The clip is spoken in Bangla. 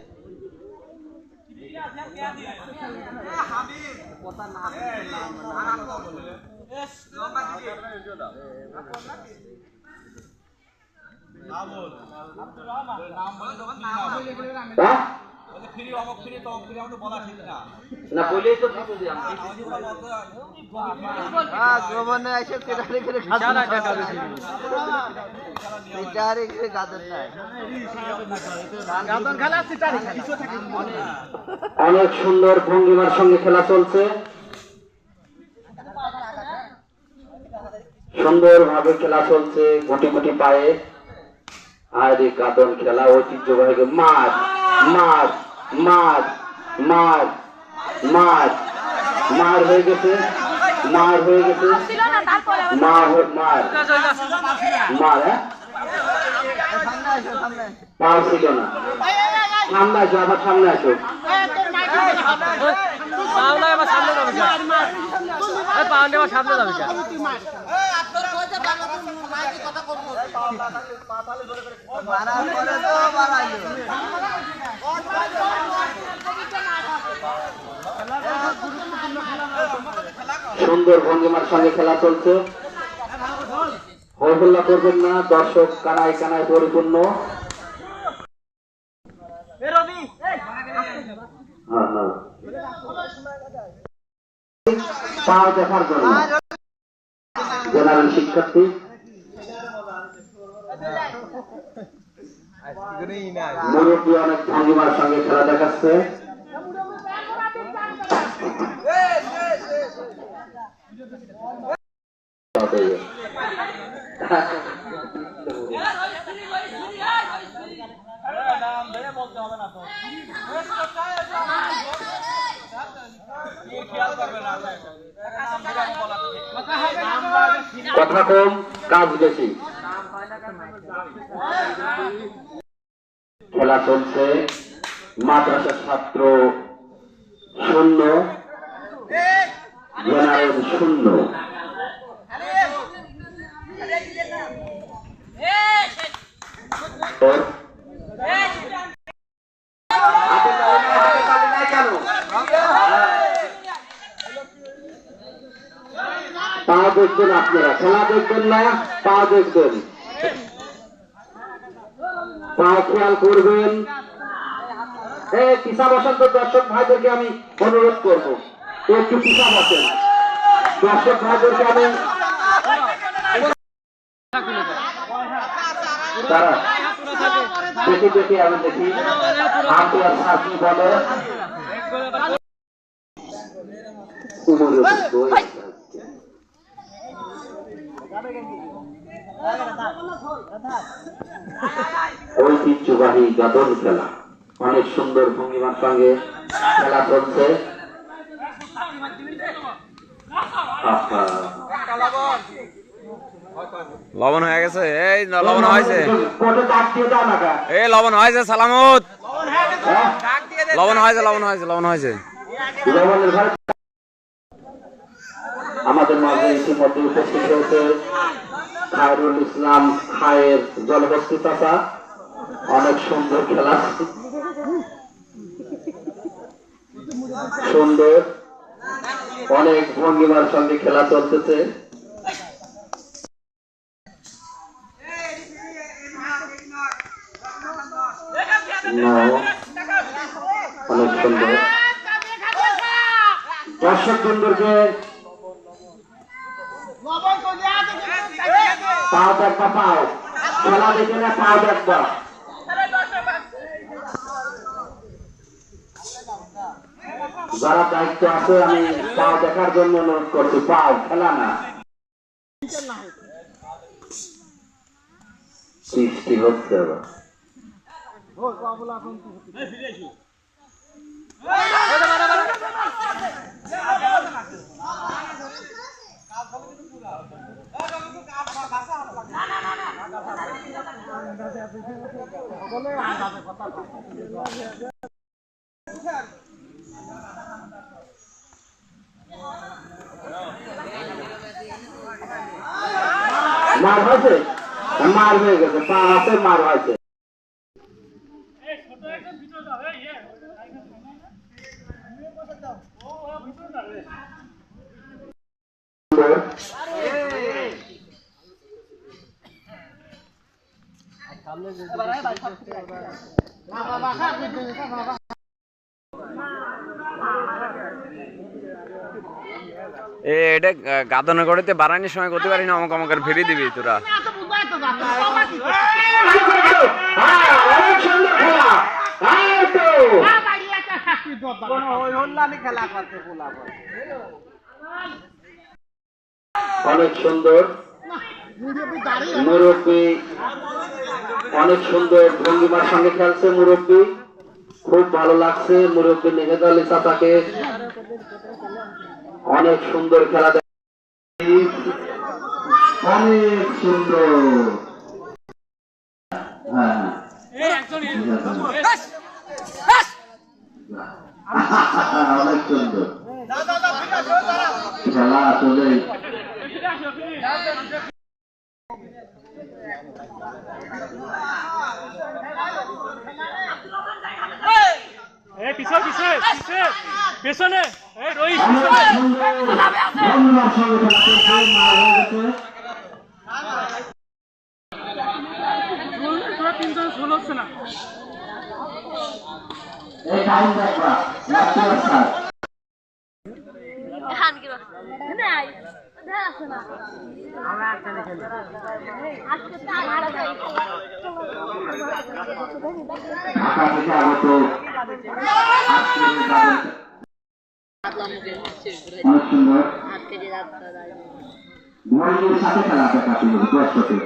তমক ফ্রি আমাকে বলা না। বলেই তো এসে করে করে অনেক সুন্দর ভঙ্গিমার সঙ্গে খেলা চলছে। সুন্দরভাবে খেলা চলছে গুটি গুটি পায়ে। আরে কাদন খেলা ঐতিহ্যবাহী মার মার মার মার মার। মার হয়ে গেছে, মার হয়ে গেছে। মার মার। মার হ্যাঁ? সামনে সামনে ছিল না। সামনে আসো, আবার সামনে আসো। মারার পরে তো বাড়াইলো সুন্দর ভঙ্গিমার সঙ্গে খেলা চলছে। হইহল্লা করবেন না দর্শক কানায় কানায় পরিপূর্ণ। হ্যাঁ, হ্যাঁ। দেখার জন্য। জেনারেল শিক্ষার্থী অনেক ভঙ্গিমার সঙ্গে খেলা দেখাচ্ছে খেয়াল করবে না নাম ধরে আমি বলা তো ঠিক না। কথা কম কাজ বেশি। খেলা চলছে মাদ্রাসা ছাত্র শূন্য জেনারেল শূন্য। Thank হাতে দেখবেন আপনারা। খেলা দেখবেন না, পা দেখবেন। পা খেয়াল করবেন। পিসা বসন্ত দর্শক ভাইদেরকে আমি অনুরোধ করব। একটু পিসা বসেন। দর্শক ভাইদেরকে আমি দেখি দেখি আমি দেখি। আর সাথী বলে। ঐতিহ্যবাহী গাদন খেলা। অনেক সুন্দর ভঙ্গিমার সঙ্গে খেলা চলছে। লবণ হয়ে গেছে। এই লবণ হয়েছে। কোর্টে ডাক দিয়ে দাও না গা। এই লবণ হয়েছে সালামত? লবণ হয়েছে লবণ হয়েছে। লবণ হয়েছে আমাদের মাঝে ইতিমধ্যে উপস্থিত হয়েছে খায়রুল ইসলাম খায়ের জলবস্তি চাচা অনেক সুন্দর খেলা। সুন্দর। অনেক ভঙ্গিমার সঙ্গে খেলা চলতেছে। নাও, অনেক সুন্দর। দর্শক বন্ধুকে পাও দেখবা, পাও। খেলা দেখে না পাও দেখবা। যারা দায়িত্ব আছে, আমি পাও দেখার জন্য অনুরোধ করছি। পাও, খেলা না। সৃষ্টি হচ্ছে আবার মার হয়েছে? মার হয়ে গেছে পা আছে মার হয়েছে। এ এটা গাদনে করেতে বাড়ানোর সময় করতে পারি না আমাকে আমাকে ফিরে দিবি তোরা। অনেক সুন্দর। মুরব্বী অনেক সুন্দর ভঙ্গিমার সঙ্গে খেলছে মুরব্বী। খুব ভালো লাগছে মুরব্বী নেহেদ আলী চাচাকে। অনেক সুন্দর খেলা অনেক সুন্দর। হ্যাঁ। অনেক সুন্দর। খেলা আসলে এই পিছনে পিছনে পিছনে পেছনে। এই রোহিত তোরা তিনজন ষোলো হচ্ছে না ঢাকা থেকে আগত মহিলাদের সাথে খেলা আছে কাটিয়ে দর্শকে